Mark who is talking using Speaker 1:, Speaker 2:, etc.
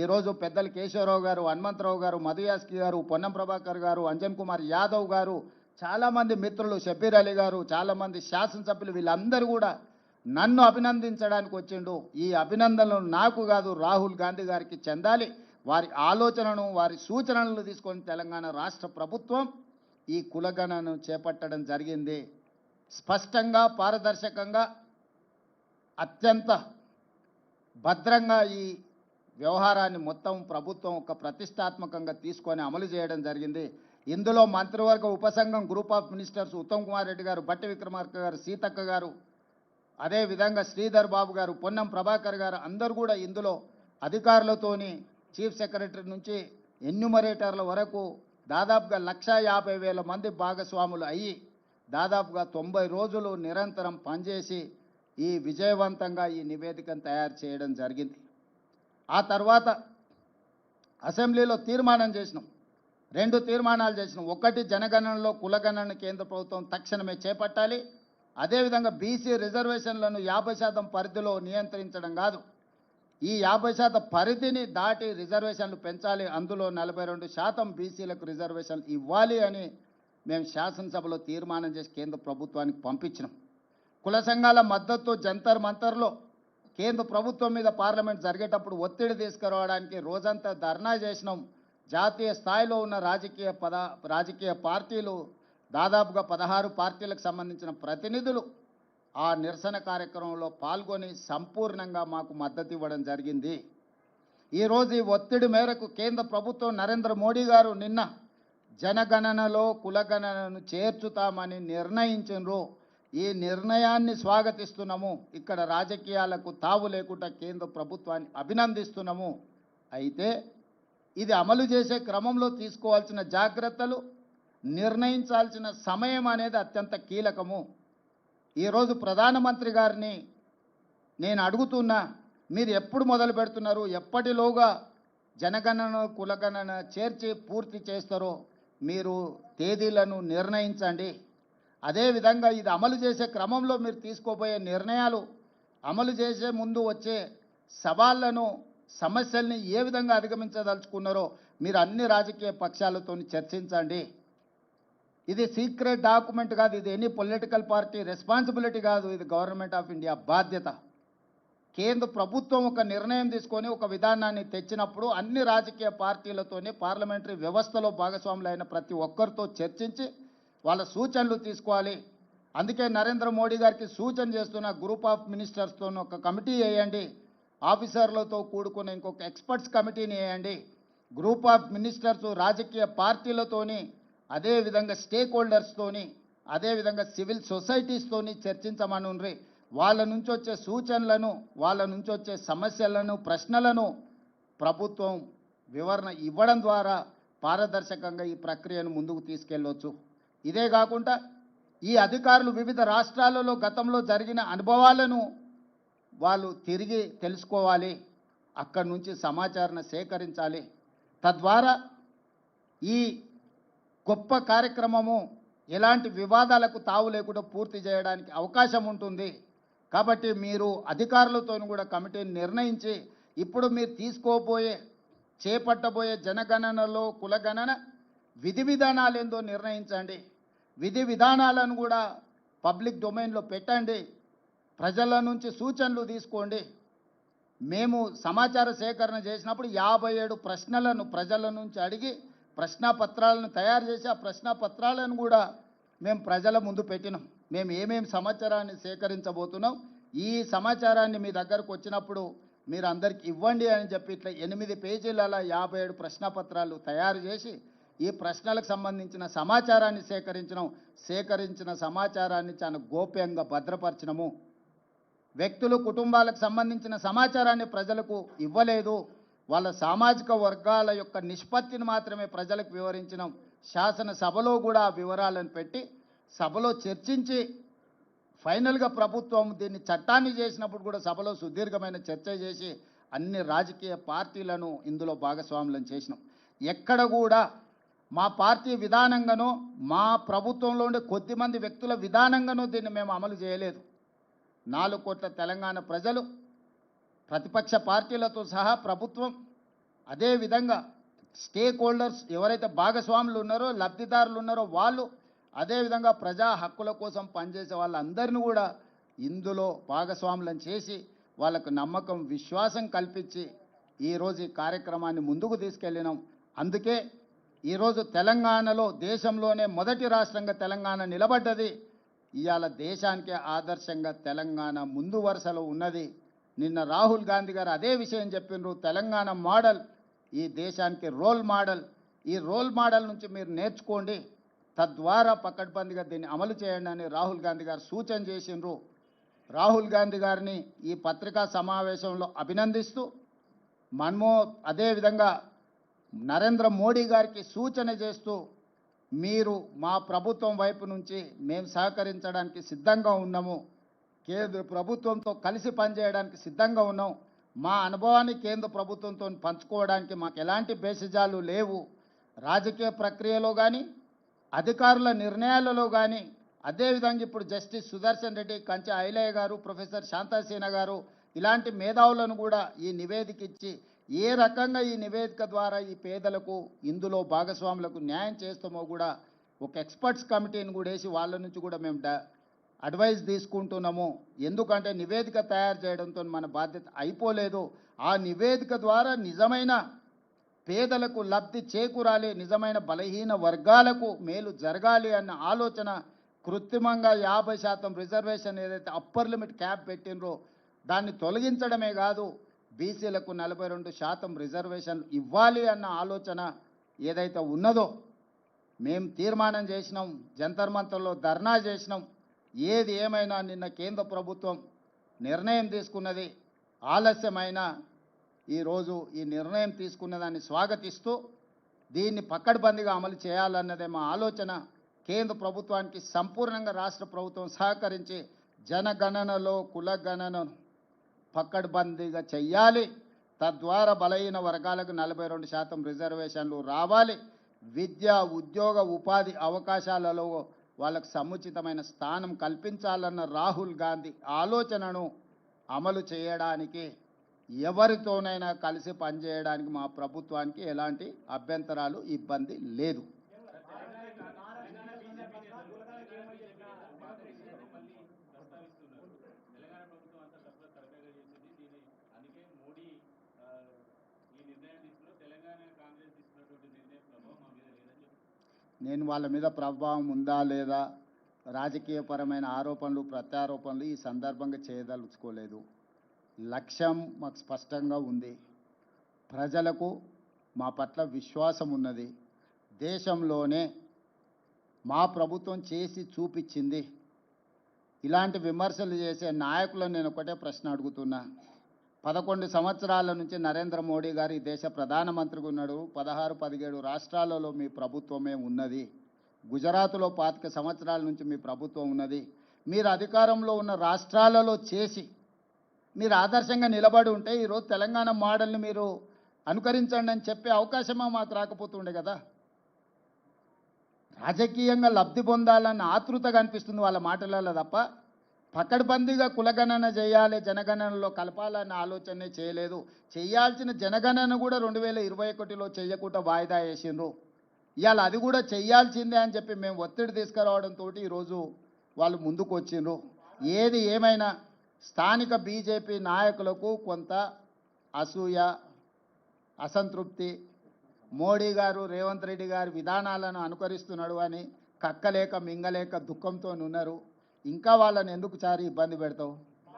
Speaker 1: ఈరోజు పెద్దలు కేశవరావు గారు హనుమంతరావు గారు మధుయాస్కి గారు పొన్నం ప్రభాకర్ గారు అంజన్ కుమార్ యాదవ్ గారు చాలామంది మిత్రులు షబీర్ అలీ గారు చాలామంది శాసనసభ్యులు వీళ్ళందరూ కూడా నన్ను అభినందించడానికి వచ్చిండు. ఈ అభినందనలు నాకు కాదు రాహుల్ గాంధీ గారికి చెందాలి. వారి ఆలోచనను వారి సూచనలను తీసుకొని తెలంగాణ రాష్ట్ర ప్రభుత్వం ఈ కులగణను చేపట్టడం జరిగింది. స్పష్టంగా పారదర్శకంగా అత్యంత భద్రంగా ఈ వ్యవహారాన్ని మొత్తం ప్రభుత్వం ఒక ప్రతిష్టాత్మకంగా తీసుకొని అమలు చేయడం జరిగింది. ఇందులో మంత్రివర్గ ఉపసంఘం group of ministers Uttam Kumar Reddy garu Bhatti Vikramarka గారు సీతక్క గారు అదేవిధంగా శ్రీధర్ బాబు గారు పొన్నం ప్రభాకర్ గారు అందరూ కూడా ఇందులో అధికారులతోని చీఫ్ సెక్రటరీ నుంచి ఎన్యుమరేటర్ల వరకు దాదాపుగా లక్షా యాభై వేల మంది భాగస్వాములు అయ్యి దాదాపుగా తొంభై రోజులు నిరంతరం పనిచేసి ఈ విజయవంతంగా ఈ నివేదికను తయారు చేయడం జరిగింది. ఆ తర్వాత అసెంబ్లీలో తీర్మానం చేసినాం. రెండు తీర్మానాలు చేసినాం. ఒకటి జనగణనలో కులగణన కేంద్ర ప్రభుత్వం తక్షణమే చేపట్టాలి. అదేవిధంగా బీసీ రిజర్వేషన్లను యాభై శాతం పరిధిలో నియంత్రించడం కాదు. ఈ యాభై శాతం పరిధిని దాటి రిజర్వేషన్లు పెంచాలి. అందులో నలభై రెండు శాతం బీసీలకు రిజర్వేషన్లు ఇవ్వాలి అని మేము శాసనసభలో తీర్మానం చేసి కేంద్ర ప్రభుత్వానికి పంపించినాం. కుల సంఘాల మద్దతు జంతర్ మంతర్లో కేంద్ర ప్రభుత్వం మీద పార్లమెంట్ జరిగేటప్పుడు ఒత్తిడి తీసుకురావడానికి రోజంతా ధర్నా చేసినాం. జాతీయ స్థాయిలో ఉన్న రాజకీయ పద రాజకీయ పార్టీలు దాదాపుగా పదహారు పార్టీలకు సంబంధించిన ప్రతినిధులు ఆ నిరసన కార్యక్రమంలో పాల్గొని సంపూర్ణంగా మాకు మద్దతు ఇవ్వడం జరిగింది. ఈరోజు ఈ ఒత్తిడి మేరకు కేంద్ర ప్రభుత్వం నరేంద్ర మోడీ గారు నిన్న జనగణనలో కులగణనను చేర్చుతామని నిర్ణయించారు ఈ నిర్ణయాన్ని స్వాగతిస్తున్నాము. ఇక్కడ రాజకీయాలకు తావు లేకుండా కేంద్ర ప్రభుత్వాన్ని అభినందిస్తున్నాము. అయితే ఇది అమలు చేసే క్రమంలో తీసుకోవాల్సిన జాగ్రత్తలు నిర్ణయించాల్సిన సమయం అనేది అత్యంత కీలకము. ఈరోజు ప్రధానమంత్రి గారిని నేను అడుగుతున్నా మీరు ఎప్పుడు మొదలు పెడుతున్నారు? ఎప్పటిలోగా జనగణన కులగణన చేర్చి పూర్తి చేస్తారో మీరు తేదీలను నిర్ణయించండి. అదేవిధంగా ఇది అమలు చేసే క్రమంలో మీరు తీసుకోబోయే నిర్ణయాలు అమలు చేసే ముందు వచ్చే సవాళ్ళను సమస్యల్ని ఏ విధంగా అధిగమించదలుచుకున్నారో మీరు అన్ని రాజకీయ పక్షాలతో చర్చించండి. ఇది సీక్రెట్ డాక్యుమెంట్ కాదు ఇది ఎనీ పొలిటికల్ పార్టీ రెస్పాన్సిబిలిటీ కాదు ఇది గవర్నమెంట్ ఆఫ్ ఇండియా బాధ్యత. కేంద్ర ప్రభుత్వం ఒక నిర్ణయం తీసుకొని ఒక విధానాన్ని తెచ్చినప్పుడు అన్ని రాజకీయ పార్టీలతోని పార్లమెంటరీ వ్యవస్థలో భాగస్వాములైన ప్రతి ఒక్కరితో చర్చించి వాళ్ళ సూచనలు తీసుకోవాలి. అందుకే నరేంద్ర మోడీ గారికి సూచన చేస్తున్న గ్రూప్ ఆఫ్ మినిస్టర్స్తో ఒక కమిటీ వేయండి. ఆఫీసర్లతో కూడుకున్న ఇంకొక ఎక్స్పర్ట్స్ కమిటీని వేయండి. గ్రూప్ ఆఫ్ మినిస్టర్స్ రాజకీయ పార్టీలతోని అదేవిధంగా స్టేక్ హోల్డర్స్తోని అదేవిధంగా సివిల్ సొసైటీస్తోని చర్చించమనుండ్రి. వాళ్ళ నుంచి వచ్చే సూచనలను వాళ్ళ నుంచి వచ్చే సమస్యలను ప్రశ్నలను ప్రభుత్వం వివరణ ఇవ్వడం ద్వారా పారదర్శకంగా ఈ ప్రక్రియను ముందుకు తీసుకెళ్ళవచ్చు ఇదే కాకుండా ఈ అధికారులు వివిధ రాష్ట్రాలలో గతంలో జరిగిన అనుభవాలను వాళ్ళు తిరిగి తెలుసుకోవాలి అక్కడి నుంచి సమాచారాన్ని సేకరించాలి. తద్వారా ఈ గొప్ప కార్యక్రమము ఎలాంటి వివాదాలకు తావు లేకుండా పూర్తి చేయడానికి అవకాశం ఉంటుంది. కాబట్టి మీరు అధికారులతో కూడా కమిటీని నిర్ణయించి ఇప్పుడు మీరు తీసుకోబోయే చేపట్టబోయే జనగణనలో కులగణన విధి విధానాలు ఏందో నిర్ణయించండి. విధి విధానాలను కూడా పబ్లిక్ డొమైన్లో పెట్టండి. ప్రజల నుంచి సూచనలు తీసుకోండి. మేము సమాచార సేకరణ చేసినప్పుడు యాభై ఏడు ప్రశ్నలను ప్రజల నుంచి అడిగి ప్రశ్నపత్రాలను తయారు చేసి ఆ ప్రశ్నపత్రాలను కూడా మేము ప్రజల ముందు పెట్టినాం. మేము ఏమేమి సమాచారాన్ని సేకరించబోతున్నాం? ఈ సమాచారాన్ని మీ దగ్గరకు వచ్చినప్పుడు మీరు అందరికి ఇవ్వండి అని చెప్పి ఇట్లా ఎనిమిది పేజీల యాభై ఏడు ప్రశ్నపత్రాలు తయారు చేసి ఈ ప్రశ్నలకు సంబంధించిన సమాచారాన్ని సేకరించడం సేకరించిన సమాచారాన్ని చాలా గోప్యంగా భద్రపరచడము వ్యక్తులు కుటుంబాలకు సంబంధించిన సమాచారాన్ని ప్రజలకు ఇవ్వలేదు. వాళ్ళ సామాజిక వర్గాల యొక్క నిష్పత్తిని మాత్రమే ప్రజలకు వివరించడం శాసనసభలో కూడా వివరాలను పెట్టి సభలో చర్చించి ఫైనల్గా ప్రభుత్వం దీన్ని చట్టాన్ని చేసినప్పుడు కూడా సభలో సుదీర్ఘమైన చర్చ చేసి అన్ని రాజకీయ పార్టీలను ఇందులో భాగస్వాములను చేసినాం. ఎక్కడ కూడా మా పార్టీ విధానంగానో మా ప్రభుత్వంలో ఉండే కొద్దిమంది వ్యక్తుల విధానంగానో దీన్ని మేము అమలు చేయలేదు. నాలుగు కోట్ల తెలంగాణ ప్రజలు ప్రతిపక్ష పార్టీలతో సహా ప్రభుత్వం అదేవిధంగా స్టేక్ హోల్డర్స్ ఎవరైతే భాగస్వాములు ఉన్నారో లబ్ధిదారులు ఉన్నారో వాళ్ళు అదేవిధంగా ప్రజా హక్కుల కోసం పనిచేసే వాళ్ళందరినీ కూడా ఇందులో భాగస్వాములను చేసి వాళ్ళకు నమ్మకం విశ్వాసం కల్పించి ఈరోజు ఈ కార్యక్రమాన్ని ముందుకు తీసుకెళ్ళినాం. అందుకే ఈరోజు తెలంగాణలో దేశంలోనే మొదటి రాష్ట్రంగా తెలంగాణ నిలబడ్డది. ఇవాళ దేశానికే ఆదర్శంగా తెలంగాణ ముందు వరుసలో ఉన్నది. నిన్న రాహుల్ గాంధీ గారు అదే విషయం చెప్పిండ్రు తెలంగాణ మోడల్ ఈ దేశానికి రోల్ మోడల్. ఈ రోల్ మోడల్ నుంచి మీరు నేర్చుకోండి. తద్వారా పకడ్బందీగా దీన్ని అమలు చేయండి అని రాహుల్ గాంధీ గారు సూచన చేసిండ్రు. రాహుల్ గాంధీ గారిని ఈ పత్రికా సమావేశంలో అభినందిస్తూ మన్మో అదేవిధంగా నరేంద్ర మోడీ గారికి సూచన చేస్తూ మీరు మా ప్రభుత్వం వైపు నుంచి మేము సహకరించడానికి సిద్ధంగా ఉన్నాము. కేంద్ర ప్రభుత్వంతో కలిసి పనిచేయడానికి సిద్ధంగా ఉన్నాం. మా అనుభవాన్ని కేంద్ర ప్రభుత్వంతో పంచుకోవడానికి మాకు ఎలాంటి బేసిజాలు లేవు. రాజకీయ ప్రక్రియలో కానీ అధికారుల నిర్ణయాలలో కానీ అదేవిధంగా ఇప్పుడు జస్టిస్ సుదర్శన్ రెడ్డి కంచె ఐలయ్య గారు ప్రొఫెసర్ శాంతాసేన గారు ఇలాంటి మేధావులను కూడా ఈ నివేదిక ఇచ్చి ఏ రకంగా ఈ నివేదిక ద్వారా ఈ పేదలకు ఇందులో భాగస్వాములకు న్యాయం చేస్తామో కూడా ఒక ఎక్స్పర్ట్స్ కమిటీని కూడా వేసి వాళ్ళ నుంచి కూడా మేము డ- అడ్వైస్ తీసుకుంటున్నాము. ఎందుకంటే నివేదిక తయారు చేయడంతో మన బాధ్యత అయిపోలేదు. ఆ నివేదిక ద్వారా నిజమైన పేదలకు లబ్ధి చేకూరాలి నిజమైన బలహీన వర్గాలకు మేలు జరగాలి అన్న ఆలోచన కృత్రిమంగా యాభై శాతం రిజర్వేషన్ ఏదైతే అప్పర్ లిమిట్ క్యాప్ పెట్టినరో దాన్ని తొలగించడమే కాదు బీసీలకు నలభై రెండు శాతం రిజర్వేషన్ ఇవ్వాలి అన్న ఆలోచన ఏదైతే ఉన్నదో మేము తీర్మానం చేసినాం జంతర్ మంతర్లో ధర్నా చేసినాం. ఏది ఏమైనా నిన్న కేంద్ర ప్రభుత్వం నిర్ణయం తీసుకున్నది ఆలస్యమైన ఈరోజు ఈ నిర్ణయం తీసుకున్న దాన్ని స్వాగతిస్తూ దీన్ని పక్కడబందిగా అమలు చేయాలన్నదే మా ఆలోచన. కేంద్ర ప్రభుత్వానికి సంపూర్ణంగా రాష్ట్ర ప్రభుత్వం సహకరించి జనగణనలో కులగణనను పక్కడబందీగా చెయ్యాలి. తద్వారా బలహీన వర్గాలకు నలభై రెండు శాతం రిజర్వేషన్లు రావాలి. విద్య ఉద్యోగ ఉపాధి అవకాశాలలో వాళ్ళకు సముచితమైన స్థానం కల్పించాలన్న రాహుల్ గాంధీ ఆలోచనను అమలు చేయడానికి ఎవరితోనైనా కలిసి పనిచేయడానికి మా ప్రభుత్వానికి ఎలాంటి అభ్యంతరాలు ఇబ్బంది లేదు
Speaker 2: తెలంగాణ ప్రభుత్వం అంతా తప్పుల తరగగా చేసింది దీని అందుకే మోడీ ఆ, ఈ నిర్ణయం తీసుకున్నారు తెలంగాణ కాంగ్రెస్ తీసుకున్నటువంటి నిర్ణయం ప్రభావం మా మీద లేదని చెప్తున్నారు
Speaker 1: నేను వాళ్ళ మీద ప్రభావం ఉందా లేదా రాజకీయపరమైన ఆరోపణలు ప్రత్యారోపణలు ఈ సందర్భంగా చేయదలుచుకోలేదు. లక్ష్యం మాకు స్పష్టంగా ఉంది. ప్రజలకు మా పట్ల విశ్వాసం ఉన్నది. దేశంలోనే మా ప్రభుత్వం చేసి చూపించింది. ఇలాంటి విమర్శలు చేసే నాయకులను నేను ఒకటే ప్రశ్న అడుగుతున్నా. పదకొండు సంవత్సరాల నుంచి నరేంద్ర మోడీ గారు ఈ దేశ ప్రధానమంత్రిగా ఉన్నాడు. పదహారు పదిహేడు రాష్ట్రాలలో మీ ప్రభుత్వమే ఉన్నది. గుజరాత్లో పాతిక సంవత్సరాల నుంచి మీ ప్రభుత్వం ఉన్నది. మీరు అధికారంలో ఉన్న రాష్ట్రాలలో చేసి మీరు ఆదర్శంగా నిలబడి ఉంటే ఈరోజు తెలంగాణ మోడల్ని మీరు అనుకరించండి అని చెప్పే అవకాశమా మాకు రాకపోతుండే కదా? రాజకీయంగా లబ్ధి పొందాలన్న ఆతృత కనిపిస్తుంది వాళ్ళ మాటలలో తప్ప పకడ్బందీగా కులగణన చేయాలి జనగణనలో కలపాలన్న ఆలోచనే చేయలేదు. చేయాల్సిన జనగణన కూడా రెండు వేల ఇరవై ఒకటిలో చేయకుండా వాయిదా వేసిండ్రు. ఇవాళ అది కూడా చేయాల్సిందే అని చెప్పి మేము ఒత్తిడి తీసుకురావడంతో ఈరోజు వాళ్ళు ముందుకు వచ్చిండ్రు. ఏది ఏమైనా స్థానిక బీజేపీ నాయకులకు కొంత అసూయ అసంతృప్తి మోడీ గారు రేవంత్ రెడ్డి గారు విధానాలను అనుకరిస్తున్నాడు అని కక్కలేక మింగలేక దుఃఖంతో ఉన్నారు ఇంకా వాళ్ళని ఎందుకు చారి ఇబ్బంది పెడతావు?